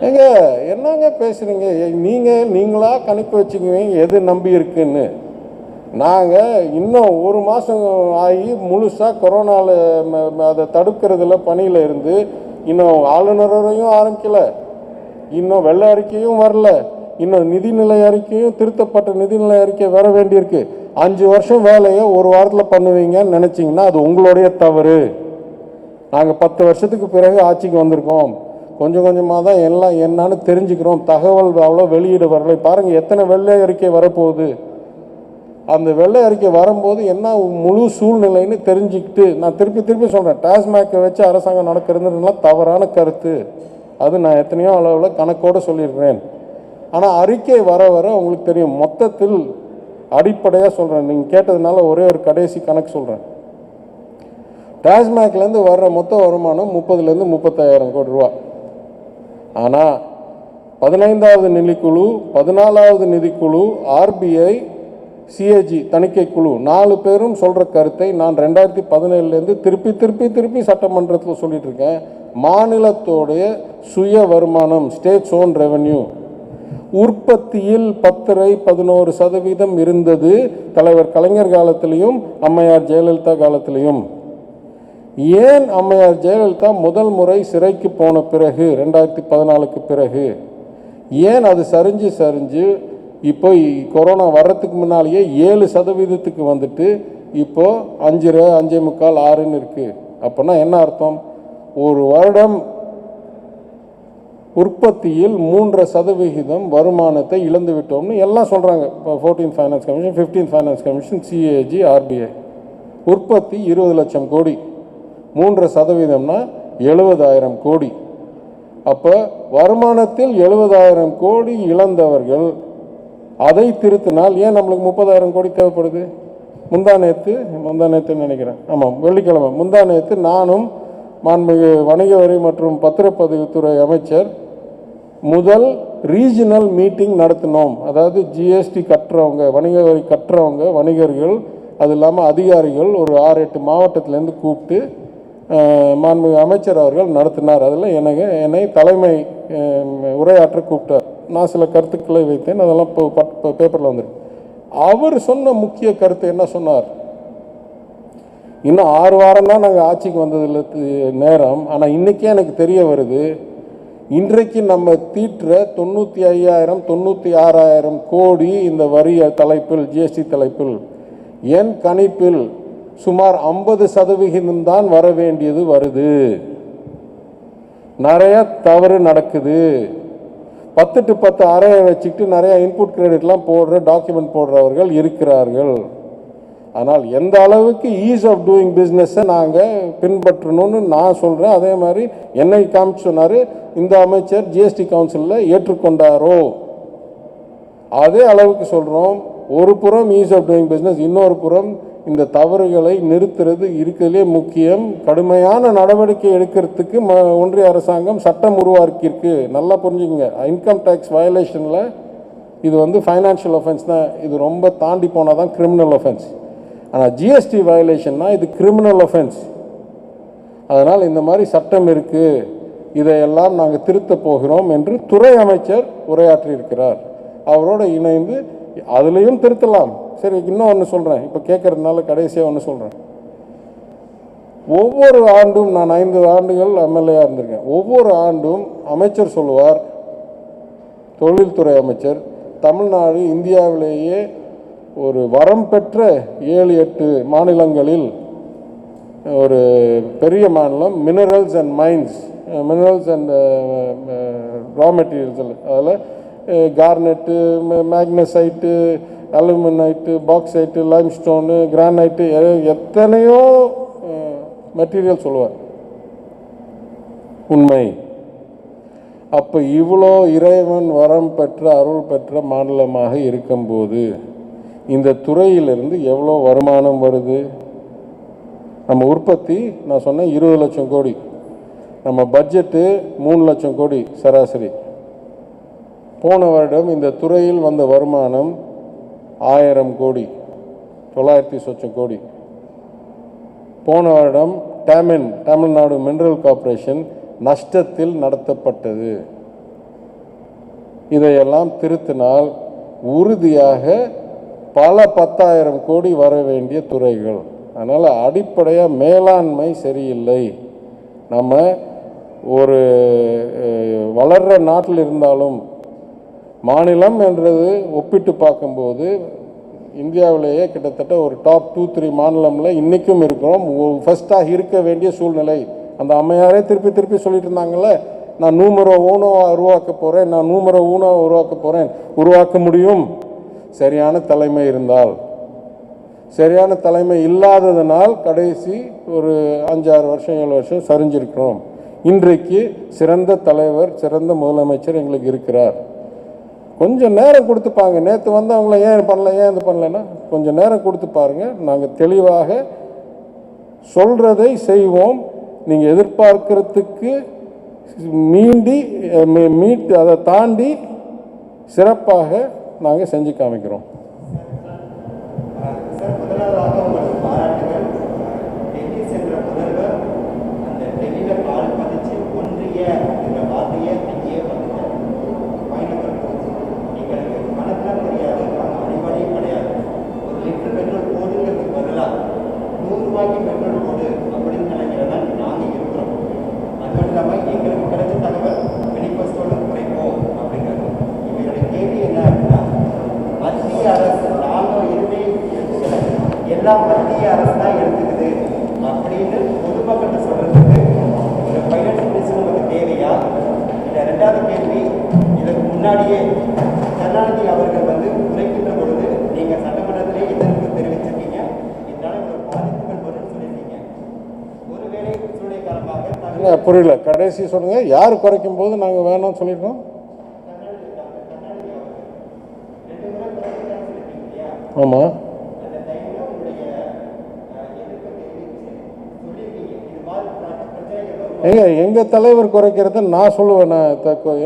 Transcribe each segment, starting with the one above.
ஏங்க என்னங்க பேசுறீங்க? ஏ- நீங்க நீங்களா கணக்கு வச்சுக்குவீங்க எது நம்பி இருக்குன்னு. நாங்கள் இன்னும் ஒரு மாதம் ஆகி முழுசாக கொரோனாவில் அதை தடுக்கிறதுல பணியில் இருந்து இன்னும் ஆளுநரையும் ஆரம்பிக்கல. இன்னும் வெள்ளை அறிக்கையும் வரல. இன்னும் நிதிநிலை அறிக்கையும் திருத்தப்பட்ட நிதிநிலை அறிக்கை வர வேண்டியிருக்கு. அஞ்சு வருஷம் வேலையை ஒரு வாரத்தில் பண்ணுவீங்கன்னு நினச்சிங்கன்னா அது உங்களுடைய தவறு. நாங்கள் பத்து வருஷத்துக்கு பிறகு ஆட்சிக்கு வந்திருக்கோம். கொஞ்சம் கொஞ்சமாக தான் எல்லாம் என்னன்னு தெரிஞ்சுக்கிறோம். தகவல் அவ்வளோ வெளியிட வரல. பாருங்கள் எத்தனை வெள்ளை அறிக்கை வரப்போகுது. அந்த வெள்ளை அறிக்கை வரும்போது என்ன முழு சூழ்நிலைன்னு தெரிஞ்சுக்கிட்டு நான் திருப்பி திருப்பி சொல்கிறேன் டாஸ்மாக்கை வச்சு அரசாங்கம் நடக்கிறதுலாம் தவறான கருத்து. அது நான் எத்தனையோ அளவில் கணக்கோடு சொல்லியிருக்கிறேன். ஆனால் அறிக்கை வர வர உங்களுக்கு தெரியும். மொத்தத்தில் அடிப்படையாக சொல்கிறேன் நீங்கள் கேட்டதுனால ஒரே ஒரு கடைசி கணக்கு சொல்கிறேன் டாஸ்மாக்லேருந்து வர்ற மொத்த வருமானம் முப்பதுலேருந்து முப்பத்தாயிரம் கோடி ரூபா. ஆனால் பதினைந்தாவது நிதிக்குழு பதினாலாவது நிதிக்குழு ஆர்பிஐ சிஏஜி தணிக்கை குழு நாலு பேரும் சொல்கிற கருத்தை நான் ரெண்டாயிரத்தி பதினேழுலேருந்து திருப்பி திருப்பி திருப்பி சட்டமன்றத்தில் சொல்லிகிட்ருக்கேன் இருக்கேன். மாநிலத்தோடைய சுய வருமானம் ஸ்டேட்ஸ் ஓன் ரெவன்யூ உற்பத்தியில் பத்தரை பதினோரு சதவீதம் இருந்தது தலைவர் கலைஞர் காலத்திலையும் அம்மையார் ஜெயலலிதா காலத்திலையும். ஏன் அம்மையார் ஜெயலலிதா முதல் முறை சிறைக்கு போன பிறகு ரெண்டாயிரத்தி பதினாலுக்கு பிறகு? ஏன் அது சரிஞ்சு சரிஞ்சு இப்போ கொரோனா வர்றதுக்கு முன்னாலேயே ஏழு சதவீதத்துக்கு வந்துட்டு இப்போ அஞ்சரை அஞ்சே முக்கால் ஆறுன்னு இருக்குது அப்போனா என்ன அர்த்தம்? ஒரு வருடம் உற்பத்தியில் மூன்றரை சதவிகிதம் வருமானத்தை இழந்து விட்டோம்னு எல்லாம் சொல்கிறாங்க இப்போ fourteen finance commission fifteen finance commission CAG RBI உற்பத்தி இருபது லட்சம் கோடி. மூன்றரை சதவீதம்னா எழுபதாயிரம் கோடி. அப்போ வருமானத்தில் எழுபதாயிரம் கோடி இழந்தவர்கள் அதை திருத்தினால் ஏன் நம்மளுக்கு முப்பதாயிரம் கோடி தேவைப்படுது? முந்தா நேற்று முந்தா நேற்றுன்னு நினைக்கிறேன். ஆமாம் வெள்ளிக்கிழமை. முந்தா நேற்று நானும் மாண்புமிகு வணிக வரி மற்றும் பத்திரப்பதிவுத்துறை அமைச்சர் முதல் ரீஜனல் மீட்டிங் நடத்தினோம். அதாவது ஜிஎஸ்டி கட்டுறவங்க வணிக வரி கட்டுறவங்க வணிகர்கள் அது இல்லாமல் அதிகாரிகள் ஒரு ஆறு எட்டு மாவட்டத்திலேருந்து கூப்பிட்டு மாண்புமிகு அமைச்சர் அவர்கள் நடத்தினார். அதில் எனக்கு என்னை தலைமை உரையாற்ற கூப்பிட்டார். நான் சில கருத்துக்களை வைத்தேன். அதெல்லாம் இப்போ பேப்பரில் வந்திருக்கு. அவர் சொன்ன முக்கிய கருத்து என்ன சொன்னார்? இன்னும் ஆறு வாரம் தான் நாங்கள் ஆட்சிக்கு வந்ததில் நேரம். ஆனால் இன்றைக்கே எனக்கு தெரிய வருது இன்றைக்கு நம்ம தீட்டுற தொண்ணூற்றி ஐயாயிரம் தொண்ணூற்றி ஆறாயிரம் கோடி இந்த வரி தலைப்பில் ஜிஎஸ்டி தலைப்பில் என் கணிப்பில் சுமார் ஐம்பது சதவிகிதம்தான் வர வேண்டியது வருது. நிறைய தவறு நடக்குது. பத்து டு பத்து அறையை வச்சுக்கிட்டு நிறைய இன்புட் கிரெடிட்லாம் போடுற டாக்குமெண்ட் போடுறவர்கள் இருக்கிறார்கள். ஆனால் எந்த அளவுக்கு ஈஸ் ஆஃப் டூயிங் பிஸ்னஸை நாங்கள் பின்பற்றணும்னு நான் சொல்கிறேன் அதே மாதிரி என்னை காமிச்சு சொன்னார் இந்த அமைச்சர் ஜிஎஸ்டி கவுன்சிலில் ஏற்றுக்கொண்டாரோ? அதே அளவுக்கு சொல்கிறோம் ஒரு புறம் ஈஸ் ஆஃப் டூயிங் பிஸ்னஸ் இன்னொரு புறம் இந்த தவறுகளை நிறுத்துறது இருக்கிறதுலே முக்கியம். கடுமையான நடவடிக்கை எடுக்கிறதுக்கு ம ஒன்றிய அரசாங்கம் சட்டம் உருவாக்கியிருக்கு. நல்லா புரிஞ்சுக்கங்க. இன்கம் டேக்ஸ் வயலேஷனில் இது வந்து ஃபைனான்ஷியல் ஒஃபென்ஸ் தான் இது ரொம்ப தாண்டி போனால் தான் கிரிமினல் ஒஃபென்ஸ் ஆனால் ஜிஎஸ்டி வயலேஷன்னா இது கிரிமினல் ஒஃபென்ஸ் அதனால் இந்த மாதிரி சட்டம் இருக்குது இதையெல்லாம் நாங்கள் திருத்தப் போகிறோம் என்று துறை அமைச்சர் உரையாற்றியிருக்கிறார். அவரோடு இணைந்து அதுலேயும் திருத்தலாம். சரி இன்னும் ஒன்று சொல்கிறேன் இப்போ கேட்கறதுனால கடைசியாக ஒன்று சொல்கிறேன் ஒவ்வொரு ஆண்டும் நான் ஐந்து ஆண்டுகள் எம்எல்ஏயாக இருந்திருக்கேன். ஒவ்வொரு ஆண்டும் அமைச்சர் சொல்லுவார் தொழில்துறை அமைச்சர் தமிழ்நாடு இந்தியாவிலேயே ஒரு வரம் பெற்ற ஏழு எட்டு மாநிலங்களில் ஒரு பெரிய மாநிலம் minerals and mines minerals and raw materials அதில் garnet magnesite aluminite bauxite limestone granite எத்தனையோ uh, மெட்டீரியல் சொல்லுவார். உண்மை. அப்போ இவ்வளோ இறைவன் வரம் பெற்ற அருள் பெற்ற மாநிலமாக இருக்கும்போது இந்த துறையிலிருந்து எவ்வளோ வருமானம் வருது? நம்ம உற்பத்தி நான் சொன்னேன் இருபது லட்சம் கோடி. நம்ம பட்ஜெட்டு மூணு லட்சம் கோடி சராசரி. போன வருடம் இந்த துறையில் வந்த வருமானம் ஆயிரம் கோடி தொள்ளாயிரத்தி சொச்சம் கோடி. போன வருடம் டேமின் தமிழ்நாடு மினரல் கார்ப்பரேஷன் நஷ்டத்தில் நடத்தப்பட்டது. இதையெல்லாம் திருத்தினால் உறுதியாக பல பத்தாயிரம் கோடி வர வேண்டிய துறைகள். அதனால் அடிப்படையாக மேலாண்மை சரியில்லை. நம்ம ஒரு வளர்கிற நாட்டில் இருந்தாலும் மாநிலம் என்றது ஒப்பிட்டு பார்க்கும்போது இந்தியாவிலேயே கிட்டத்தட்ட ஒரு டாப் டூ த்ரீ மாநிலமில் இன்றைக்கும் இருக்கிறோம். ஃபஸ்ட்டாக இருக்க வேண்டிய சூழ்நிலை. அந்த அம்மையாரே திருப்பி திருப்பி சொல்லிட்டு இருந்தாங்கல்ல நான் நூமரோ ஊனோ உருவாக்க போகிறேன் நான் நூமரோ ஊனோ உருவாக்க போகிறேன் உருவாக்க முடியும். சரியான தலைமை இருந்தால். சரியான தலைமை இல்லாததனால் கடைசி ஒரு அஞ்சாறு வருஷம் ஏழு வருஷம் சரிஞ்சிருக்கிறோம். இன்றைக்கு சிறந்த தலைவர் சிறந்த முதலமைச்சர் எங்களுக்கு இருக்கிறார். கொஞ்சம் நேரம் கொடுத்துப்பாங்க நேற்று வந்து அவங்கள ஏன் பண்ணல ஏன் இது பண்ணலன்னா கொஞ்சம் நேரம் கொடுத்து பாருங்க. நாங்கள் தெளிவாக சொல்றதை செய்வோம். நீங்கள் எதிர்பார்க்கறதுக்கு மீண்டி மீ- மீட்டு அதை தாண்டி சிறப்பாக நாங்கள் செஞ்சு காமிக்கிறோம் சார் முதலாவதாக உங்களுக்கு பாராட்டுகள் டெல்லி சென்ற முதல்வர் அந்த டெல்லியில கால் பதிச்சு ஒன்றிய என்ற வார்த்தையை அங்கேயே வந்துட்டார் பயணங்கள் போச்சு எங்களுக்கு கணக்கெல்லாம் தெரியாது நாங்கள் அறிவாளியும் கிடையாது ஒரு லிட்டர் பெட்ரோல் போடுங்கிறதுக்கு பதிலாக நூறு ரூபாய்க்கு பெட்ரோல் போடு அப்படின்னு நினைக்கிறதா நாங்கள் இருக்கிறோம் அது மட்டும் இல்லாமல் எங்களுக்கு கிடைச்ச தகவல் மினிபஸ்டோட குறைப்போம் அப்படிங்கிறது இவருடைய கேள்வி என்ன அப்படின்னா மத்திய அரசு நாங்கள் எதுவுமே எடுத்துக்கல எல்லாம் மத்திய அரசு தான் எடுத்துக்குது அப்படின்னு பொதுமக்கள்கிட்ட சொல்றதுக்கு ஒரு ஃபைனான்ஸ் மினிஸ்டர் நமக்கு தேவையா இந்த ரெண்டாவது கேள்வி இதற்கு முன்னாடியே கருணாநிதி அவர்கள் வந்து உரைக்கின்ற பொழுது நீங்க சட்டமன்றத்திலே எதிர்ப்பு தெரிவிச்சிருக்கீங்க? இதனால ஒரு பாதிப்புகள் வரும்னு சொல்லியிருக்கீங்க. ஒருவேளை சூழ்நிலை காரணமாக புரியல. கடைசி சொல்லுங்க. யார் குறைக்கும் போது நாங்கள் வேணாம்னு சொல்லியிருக்கோம்? ஆமாம் ஏங்க எங்கள் தலைவர் குறைக்கிறத நான் சொல்லுவேன்.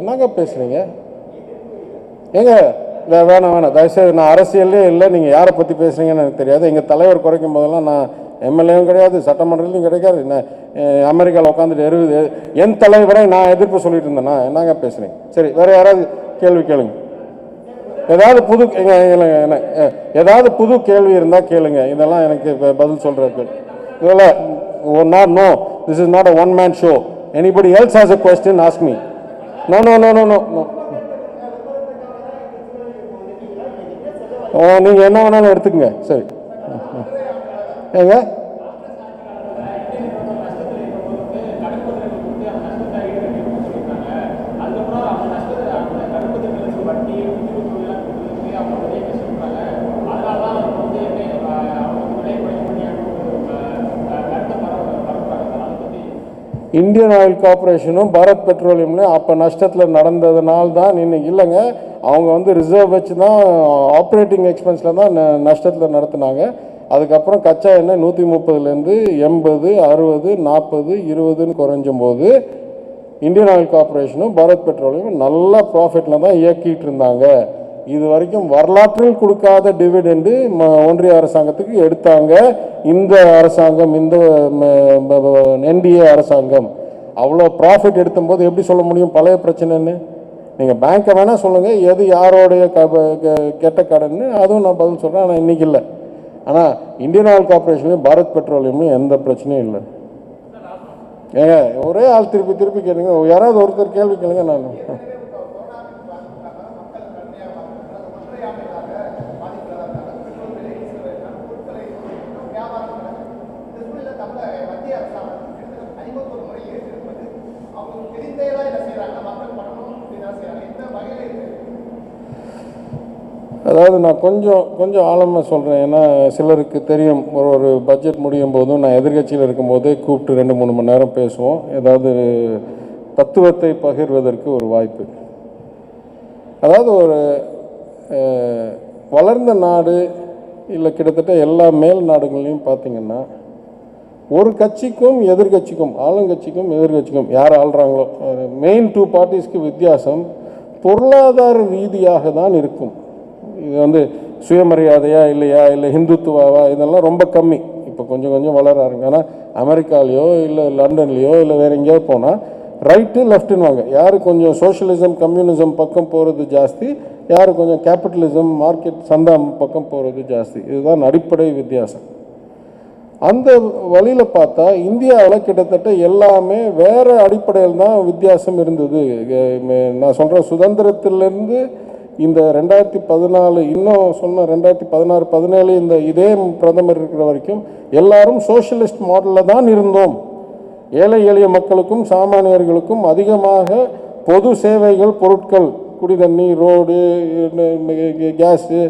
என்னங்க பேசுகிறீங்க ஏங்க இல்லை வேணாம் வேணாம். தயவுசெய்து நான் அரசியல்லே இல்லை நீங்கள் யாரை பற்றி பேசுகிறீங்கன்னு எனக்கு தெரியாது. எங்கள் தலைவர் குறைக்கும் போதெல்லாம் நான் எம்எல்ஏவும் கிடையாது சட்டமன்றத்திலையும் கிடைக்காது. நான் அமெரிக்காவில் உட்காந்துட்டு எருவுது என் தலைவரை நான் எதிர்ப்பு சொல்லிட்டு இருந்தேன்னா என்னங்க பேசுகிறேன் சரி வேறு யாராவது கேள்வி கேளுங்க. ஏதாவது புது என்ன, ஏதாவது புது கேள்வி இருந்தால் கேளுங்க. இதெல்லாம் எனக்கு இப்போ பதில் சொல்கிறதுக்கு one not no this is not a one man show anybody else has a question ask me no no no no no no நீங்கள் என்ன வேணாலும் எடுத்துக்கங்க. சரி. ஏங்க? இந்தியன் ஆயில் கார்பரேஷனும் பாரத் பெட்ரோலியம்லையும் அப்போ நஷ்டத்தில் நடந்ததுனால தான் இன்னைக்கு இல்லைங்க. அவங்க வந்து ரிசர்வ் வச்சு தான் ஆப்ரேட்டிங் எக்ஸ்பென்ஸில் தான் நஷ்டத்தில் நடத்துனாங்க. அதுக்கப்புறம் கச்சா எண்ணெய் நூற்றி முப்பதுலேருந்து எண்பது அறுபது நாற்பது இருபதுன்னு குறைஞ்சும் போது இந்தியன் ஆயில் கார்பரேஷனும் பாரத் பெட்ரோலியமும் நல்ல ப்ராஃபிட்டில் தான் இயக்கிட்டு இருந்தாங்க இது வரைக்கும் வரலாற்றில் கொடுக்காத டிவிடெண்டு ஒன்றிய அரசாங்கத்துக்கு எடுத்தாங்க. இந்த அரசாங்கம் இந்த என்டிஏ அரசாங்கம். அவ்வளோ ப்ராஃபிட் எடுத்தும்போது எப்படி சொல்ல முடியும்? பழைய பிரச்சனைன்னு? நீங்கள் பேங்க்கை வேணால் சொல்லுங்கள் எது யாரோடைய க க- கெட்ட கடன்னு அதுவும் நான் பதில் சொல்கிறேன் ஆனால் இன்றைக்கி இல்லை. ஆனால் இந்தியன் ஆயில் கார்பரேஷன்லையும் பாரத் பெட்ரோலியம்லையும் எந்த பிரச்சனையும் இல்லை. ஏங்க ஒரே ஆள் திருப்பி திருப்பி கேளுங்க யாராவது ஒருத்தர் கேள்வி கேளுங்க நான். அதாவது நான் கொஞ்சம் கொஞ்சம் ஆழமாக சொல்கிறேன் ஏன்னா சிலருக்கு தெரியும் ஒரு ஒரு பட்ஜெட் முடியும் போதும் நான் எதிர்கட்சியில் இருக்கும்போதே கூப்பிட்டு ரெண்டு மூணு மணி நேரம் பேசுவோம். ஏதாவது தத்துவத்தை பகிர்வதற்கு ஒரு வாய்ப்பு. அதாவது ஒரு வளர்ந்த நாடு இல்லை கிட்டத்தட்ட எல்லா மேல் நாடுகளையும் பார்த்தீங்கன்னா ஒரு கட்சிக்கும் எதிர்கட்சிக்கும் ஆளுங்கட்சிக்கும் எதிர்கட்சிக்கும் யார் ஆள்றாங்களோ மெயின் டூ பார்ட்டிஸ்க்கு வித்தியாசம் பொருளாதார ரீதியாக தான் இருக்கும். இது வந்து சுயமரியாதையா இல்லையா இல்லை ஹிந்துத்துவாவா? இதெல்லாம் ரொம்ப கம்மி. இப்போ கொஞ்சம் கொஞ்சம் வளர ஆரம்பிக்கும் ஆனால் அமெரிக்காலேயோ இல்லை லண்டன்லேயோ இல்லை வேறு எங்கேயோ போனால் ரைட்டு லெஃப்ட்டுன்னு வாங்க. யார் கொஞ்சம் சோஷியலிசம் கம்யூனிசம் பக்கம் போகிறது ஜாஸ்தி யார் கொஞ்சம் கேபிட்டலிசம் மார்க்கெட் சந்தா பக்கம் போகிறது ஜாஸ்தி. இதுதான் அடிப்படை வித்தியாசம். அந்த வழியில் பார்த்தா இந்தியாவில் கிட்டத்தட்ட எல்லாமே வேறு அடிப்படையில் தான் வித்தியாசம் இருந்தது. நான் சொல்கிற சுதந்திரத்திலிருந்து இந்த ரெண்டாயிரத்தி பதினாலு இன்னும் சொன்ன ரெண்டாயிரத்தி பதினாறு பதினேழு இந்த இதே பிரதமர் இருக்கிற வரைக்கும் எல்லாரும் சோஷியலிஸ்ட் மாடலில் தான் இருந்தோம். ஏழை எளிய மக்களுக்கும் சாமானியர்களுக்கும் அதிகமாக பொது சேவைகள் பொருட்கள் குடி தண்ணி ரோடு கேஸு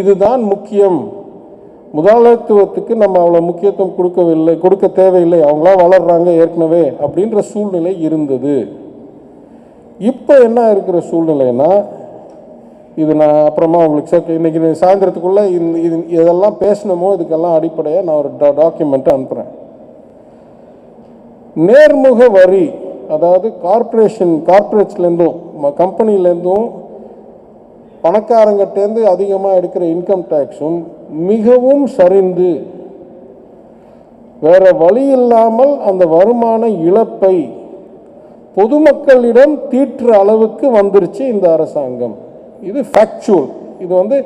இதுதான் முக்கியம். முதலாளித்துவத்துக்கு நம்ம அவ்வளோ முக்கியத்துவம் கொடுக்கவில்லை கொடுக்க தேவையில்லை. அவங்களா வளர்றாங்க ஏற்கனவே அப்படின்ற சூழ்நிலை இருந்தது. இப்போ என்ன இருக்கிற சூழ்நிலைன்னா இது நான் அப்புறமா உங்களுக்கு சார் இன்றைக்கி சாயந்தரத்துக்குள்ளே இந்த இது இதெல்லாம் பேசணுமோ இதுக்கெல்லாம் அடிப்படையாக நான் ஒரு டா டாக்குமெண்ட்டை அனுப்புகிறேன் நேர்முக வரி அதாவது கார்ப்பரேஷன் கார்ப்பரேட்ஸ்லேருந்தும் கம்பெனிலேருந்தும் பணக்காரங்கிட்டேருந்து அதிகமாக எடுக்கிற இன்கம் டேக்ஸும் மிகவும் சரிந்து வேற வழி இல்லாமல் அந்த வருமான இழப்பை பொதுமக்களிடம் தீற்ற அளவுக்கு வந்துருச்சு இந்த அரசாங்கம். இது ஃபேக்சுவல் இது வந்து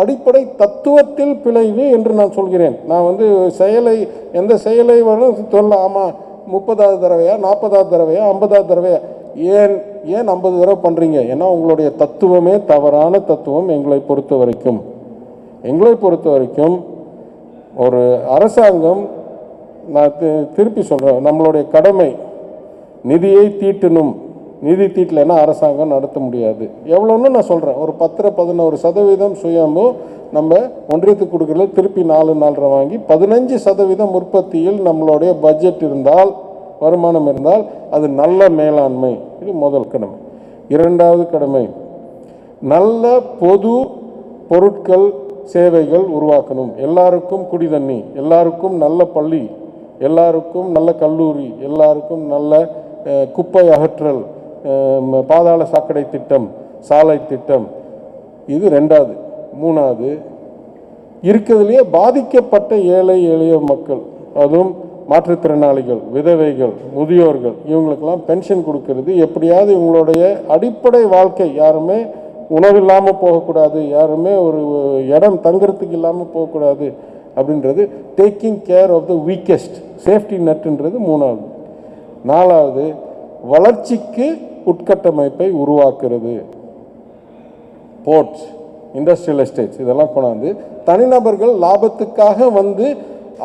அடிப்படை தத்துவத்தில் பிழைவு என்று நான் சொல்கிறேன். நான் வந்து செயலை எந்த செயலை வேணும் சொல்ல ஆமாம் முப்பதாவது தடவையா நாற்பதாவது தடவையா ஐம்பதாவது தடவையா? ஏன் ஏன் ஐம்பது தடவை பண்ணுறீங்க ஏன்னா உங்களுடைய தத்துவமே தவறான தத்துவம் எங்களை பொறுத்த வரைக்கும். எங்களை பொறுத்த வரைக்கும் ஒரு அரசாங்கம் நான் திருப்பி சொல்கிறேன் நம்மளுடைய கடமை நிதியை தீட்டணும் நிதி தீட்டலைன்னா அரசாங்கம் நடத்த முடியாது. எவ்வளோன்னு நான் சொல்கிறேன் ஒரு பத்தரை பதினோரு சதவீதம் சுயம்பு நம்ம ஒன்றியத்துக்கு கொடுக்கறது திருப்பி நாலு நாலரை வாங்கி பதினஞ்சு சதவீதம் உற்பத்தியில் நம்மளுடைய பட்ஜெட் இருந்தால் வருமானம் இருந்தால் அது நல்ல மேலாண்மை. இது முதல் கடமை. இரண்டாவது கடமை நல்ல பொது பொருட்கள் சேவைகள் உருவாக்கணும். எல்லாருக்கும் குடி தண்ணி எல்லாருக்கும் நல்ல பள்ளி எல்லாருக்கும் நல்ல கல்லூரி எல்லாருக்கும் நல்ல குப்பை அகற்றல் பாதாள சாக்கடை திட்டம் சாலை திட்டம் இது ரெண்டாவது. மூணாவது இருக்கிறதுலையே பாதிக்கப்பட்ட ஏழை எளிய மக்கள் அதுவும் மாற்றுத்திறனாளிகள் விதவைகள் முதியோர்கள் இவங்களுக்கெல்லாம் பென்ஷன் கொடுக்கறது. எப்படியாவது இவங்களுடைய அடிப்படை வாழ்க்கை யாருமே உணவில்லாமல் போகக்கூடாது யாருமே ஒரு இடம் தங்குறதுக்கு இல்லாமல் போகக்கூடாது அப்படின்றது taking care of the weakest safety நெட்டுன்றது மூணாவது. நாலாவது வளர்ச்சிக்கு உட்கட்டமைப்பை உருவாக்குறது. போர்ட்ஸ் இண்டஸ்ட்ரியல் எஸ்டேட்ஸ் இதெல்லாம் கொண்டாந்து தனிநபர்கள் லாபத்துக்காக வந்து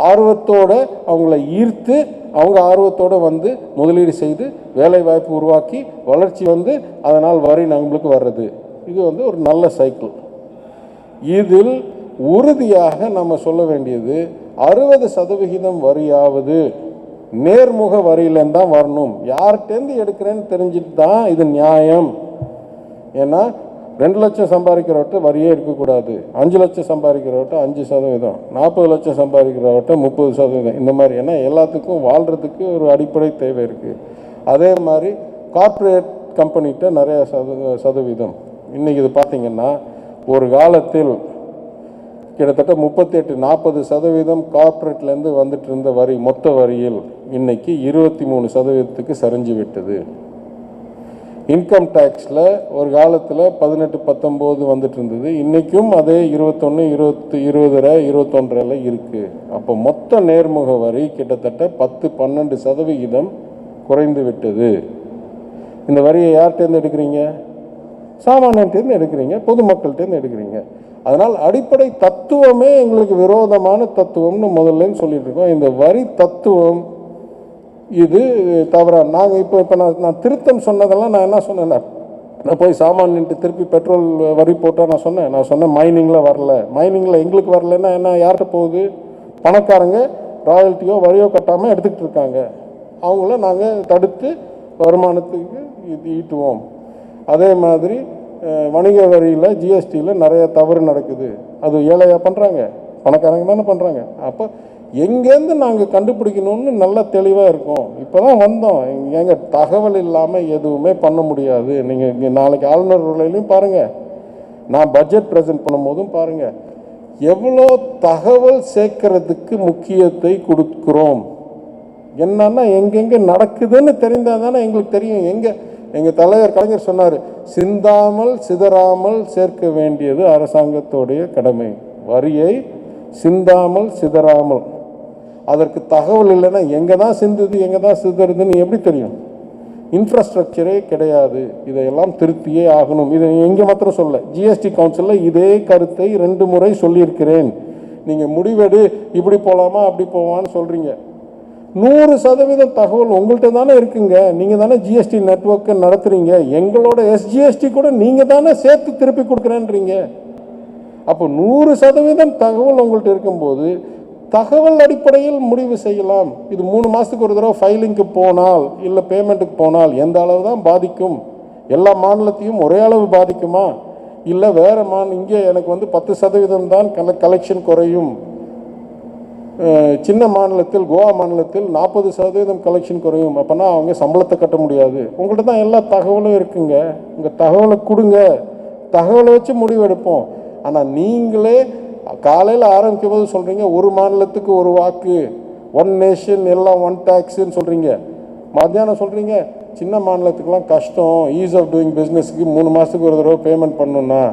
ஆர்வத்தோட அவங்கள ஈர்த்து அவங்க ஆர்வத்தோட வந்து முதலீடு செய்து வேலை வாய்ப்பு உருவாக்கி வளர்ச்சி வந்து அதனால் வரி நம்மளுக்கு வர்றது. இது வந்து ஒரு நல்ல சைக்கிள் இதில் உறுதியாக நம்ம சொல்ல வேண்டியது அறுபது சதவிகிதம் வரியாவது நேர்முக வரியிலேருந்து தான் வரணும். யார்கிட்டேருந்து எடுக்கிறேன்னு தெரிஞ்சுட்டு தான் இது நியாயம். ஏன்னா ரெண்டு லட்சம் சம்பாதிக்கிறவர்கிட்ட வரியே இருக்கக்கூடாது. அஞ்சு லட்சம் சம்பாதிக்கிறவர்கிட்ட அஞ்சு சதவீதம். நாற்பது லட்சம் சம்பாதிக்கிறவர்கிட்ட முப்பது சதவீதம். இந்த மாதிரி ஏன்னா எல்லாத்துக்கும் வாழ்கிறதுக்கு ஒரு அடிப்படை தேவை இருக்குது அதே மாதிரி கார்ப்பரேட் கம்பெனிகிட்ட நிறைய சத சதவீதம். இன்றைக்கி இது பார்த்திங்கன்னா ஒரு காலத்தில் கிட்டத்தட்ட முப்பத்தெட்டு நாற்பது சதவீதம் கார்ப்பரேட்லேருந்து வந்துட்டு இருந்த வரி மொத்த வரியில் இன்னைக்கு இருபத்தி மூணு சதவீதத்துக்கு சரிஞ்சு விட்டது. இன்கம் டேக்ஸில் ஒரு காலத்தில் பதினெட்டு பத்தொம்போது வந்துட்டு இருந்தது இன்றைக்கும் அதே இருபத்தொன்று இருபத்தி இருபதரை இருபத்தொன்றில் இருக்குது அப்போ மொத்த நேர்முக வரி கிட்டத்தட்ட பத்து பன்னெண்டு சதவிகிதம் குறைந்து விட்டது. இந்த வரியை யார்கிட்டேருந்து எடுக்கிறீங்க? சாமானியன்ட்டேருந்து எடுக்கிறீங்க பொதுமக்கள்கிட்டேருந்து எடுக்கிறீங்க. அதனால் அடிப்படை தத்துவமே எங்களுக்கு விரோதமான தத்துவம்னு முதல்லன்னு சொல்லிட்டு இருக்கோம். இந்த வரி தத்துவம் இது தவறா? நாங்கள் இப்போ இப்போ நான் நான் திருத்தம் சொன்னதெல்லாம் நான் என்ன சொன்னேன்னா நான் போய் சாமான்ட்டு திருப்பி பெட்ரோல் வரி போட்டால் நான் சொன்னேன். நான் சொன்னேன் மைனிங்கில் வரல. மைனிங்கில் எங்களுக்கு வரலன்னா என்ன யார்கிட்ட போகுது? பணக்காரங்க ராயல்ட்டியோ வரியோ கட்டாமல் எடுத்துக்கிட்டு இருக்காங்க. அவங்கள நாங்கள் தடுத்து வருமானத்துக்கு இது ஈட்டுவோம். அதே மாதிரி வணிக வரியில் ஜிஎஸ்டியில் நிறைய தவறு நடக்குது. அது ஏழையாக பண்ணுறாங்க பணக்காரங்க தானே பண்ணுறாங்க அப்போ எங்கேருந்து நாங்கள் கண்டுபிடிக்கணும்னு நல்லா தெளிவாக இருக்கோம். இப்போ தான் வந்தோம். எங்க தகவல் இல்லாமல் எதுவுமே பண்ண முடியாது. நீங்கள் இங்கே நாளைக்கு ஆளுநர் உரையிலையும் பாருங்கள் நான் பட்ஜெட் ப்ரெசென்ட் பண்ணும்போதும் பாருங்கள் எவ்வளோ தகவல் சேர்க்கறதுக்கு முக்கியத்தை கொடுக்குறோம். என்னன்னா எங்கெங்கே நடக்குதுன்னு தெரிந்தால் தானே எங்களுக்கு தெரியும். எங்கே எங்கள் தலைவர் கலைஞர் சொன்னார் சிந்தாமல் சிதறாமல் சேர்க்க வேண்டியது அரசாங்கத்தோடைய கடமை. வரியை சிந்தாமல் சிதறாமல். அதற்கு தகவல் இல்லைன்னா எங்கே தான் சிந்துது எங்கே தான் சிதறுதுன்னு எப்படி தெரியும்? இன்ஃப்ராஸ்ட்ரக்சரே கிடையாது. இதையெல்லாம் திருத்தியே ஆகணும். இதை எங்கே மாத்திரம் சொல்ல? ஜிஎஸ்டி கவுன்சிலில் இதே கருத்தை ரெண்டு முறை சொல்லியிருக்கிறேன். நீங்கள் முடிவெடு இப்படி போகலாமா அப்படி போவான்னு சொல்கிறீங்க நூறு சதவீதம் தகவல் உங்கள்கிட்ட தானே இருக்குங்க. நீங்கள் தானே ஜிஎஸ்டி நெட்ஒர்க்கை நடத்துகிறீங்க எங்களோட எஸ்ஜிஎஸ்டி கூட நீங்கள் தானே சேர்த்து திருப்பி கொடுக்குறேன்றீங்க. அப்போ நூறு சதவீதம் தகவல் உங்கள்கிட்ட இருக்கும்போது தகவல் அடிப்படையில் முடிவு செய்யலாம். இது மூணு மாதத்துக்கு ஒரு தடவை ஃபைலிங்க்கு போனால் இல்லை பேமெண்ட்டுக்கு போனால் எந்த அளவு தான் பாதிக்கும்? எல்லா மாநிலத்தையும் ஒரே அளவு பாதிக்குமா? இல்லை வேறு மாநில இங்கே எனக்கு வந்து பத்து சதவீதம் தான் கல கலெக்ஷன் குறையும். சின்ன மாநிலத்தில் கோவா மாநிலத்தில் நாற்பது சதவீதம் கலெக்ஷன் குறையும். அப்போனா அவங்க சம்பளத்தை கட்ட முடியாது. உங்கள்கிட்ட தான் எல்லா தகவலும் இருக்குங்க. உங்கள் தகவலை கொடுங்க. தகவலை வச்சு முடிவெடுப்போம். ஆனால் நீங்களே காலையில் ஆரம்பிக்கும் போது சொல்கிறீங்க ஒரு மாநிலத்துக்கு ஒரு வாக்கு ஒன் நேஷன் எல்லாம் ஒன் டேக்ஸுன்னு சொல்கிறீங்க மத்தியானம் சொல்கிறீங்க சின்ன மாநிலத்துக்கெல்லாம் கஷ்டம் ஈஸ் ஆஃப் டூயிங் பிஸ்னஸ்க்கு மூணு மாதத்துக்கு ஒரு தடவை பேமெண்ட் பண்ணுன்னா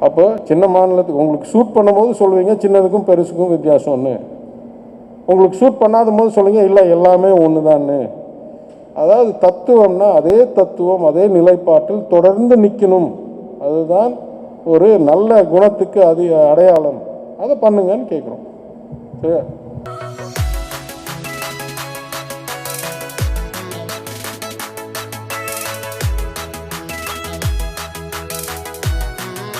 அப்போ சின்ன மாநிலத்துக்கு உங்களுக்கு ஷூட் பண்ணும்போது சொல்லுவீங்க சின்னதுக்கும் பெருசுக்கும் வித்தியாசம்னு. உங்களுக்கு ஷூட் பண்ணாத போது சொல்லுவீங்க இல்லை எல்லாமே ஒன்று தான்னு அதாவது தத்துவம்னா அதே தத்துவம் அதே நிலைப்பாட்டில் தொடர்ந்து நிற்கணும் அதுதான் ஒரு நல்ல குணத்துக்கு அது அடையாளம். அதை பண்ணுங்கன்னு கேட்குறோம் சரியா?